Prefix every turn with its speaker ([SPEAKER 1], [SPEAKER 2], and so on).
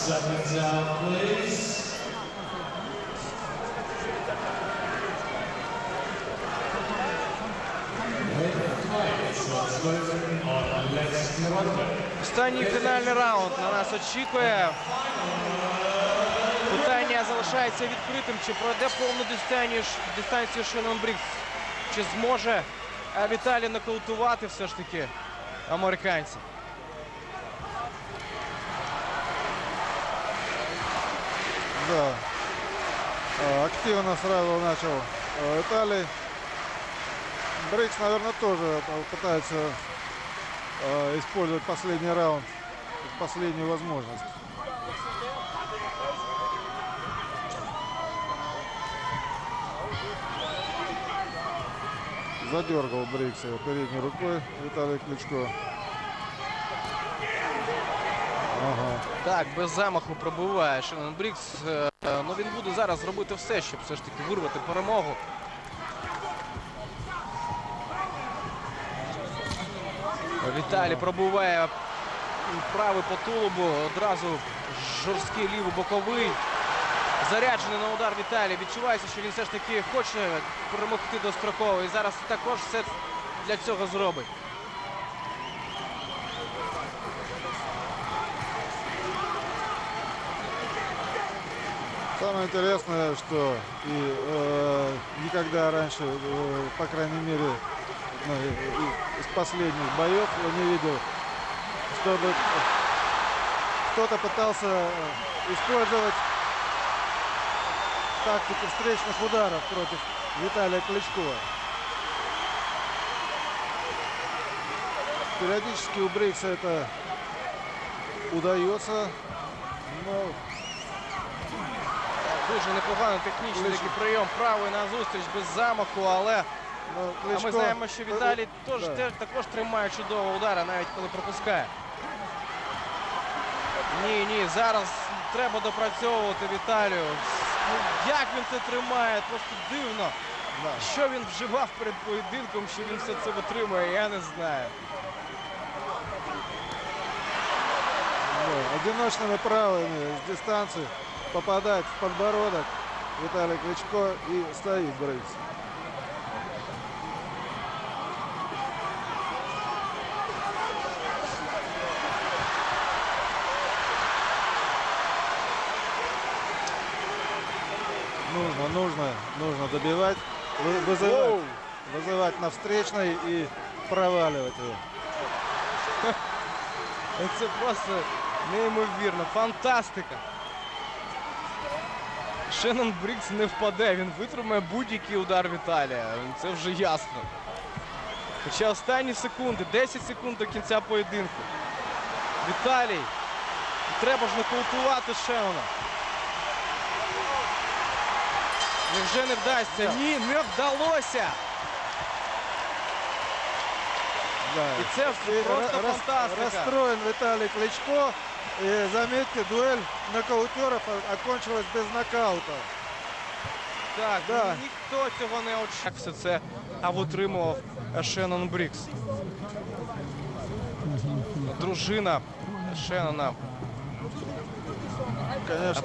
[SPEAKER 1] Second down, please.
[SPEAKER 2] Останній фінальний раунд на нас очікує. Питання залишається відкритим. Чи пройде повну дистанцію, дистанцію Брікс? Чи зможе е, Віталій нокаутувати все ж таки американця?
[SPEAKER 3] Да. А, Активно сразу начал а, Виталий. Брикс, наверное, тоже э, пытается а, использовать последний раунд, последнюю возможность. Задергал Брикс его передней рукой Виталий Кличко. Ага.
[SPEAKER 2] Так, без замаху пробиває Шенон Брікс. Е, Ну він буде зараз робити все, щоб все ж таки вирвати перемогу. Віталій пробиває правий по тулубу. Одразу жорсткий лівий боковий. Заряджений на удар Віталій. Відчувається, що він все ж таки хоче перемогти достроково. І зараз також все для цього зробить.
[SPEAKER 3] Самое интересное, что и э, никогда раньше, э, по крайней мере, ну, из последних боев я не видел, чтобы кто-то пытался э, использовать тактику встречных ударов против Виталия Кличкова. Периодически у Брикса это удается, но
[SPEAKER 2] Дуже непогано технічний такий прийом правий на зустріч без замаху, але а ми знаємо, що Віталій теж,
[SPEAKER 3] Да.
[SPEAKER 2] також тримає чудово удари, навіть коли пропускає. Ні, ні, зараз треба допрацьовувати Віталію. Ну, як він це тримає? Просто дивно.
[SPEAKER 3] Да.
[SPEAKER 2] Що він вживав перед поєдинком, що він все це витримує, я не знаю.
[SPEAKER 3] Да, одиночными правыми с дистанции попадает в подбородок Виталий Кличко и стоит Брейс. Нужно, нужно, нужно добивать, вы- вызывать, вызывать на встречной и проваливать его.
[SPEAKER 2] Це просто неймовірно. Фантастика. Шеннон Брікс не впаде, він витримає будь-який удар Віталія. Це вже ясно. Хоча останні секунди, 10 секунд до кінця поєдинку. Віталій. Треба ж нокаутувати Шеннона. Невже не вдасться? Ні, не вдалося.
[SPEAKER 3] Да.
[SPEAKER 2] І це просто
[SPEAKER 3] рас-
[SPEAKER 2] фантастика.
[SPEAKER 3] Расстроен Виталий Кличко. И заметьте, дуэль нокаутеров о- окончилась без нокаута.
[SPEAKER 2] Так,
[SPEAKER 3] Да.
[SPEAKER 2] ну, ніхто цього не очікував. Як все це а витримував Шеннон Брікс. Дружина Шеннона
[SPEAKER 3] Конечно,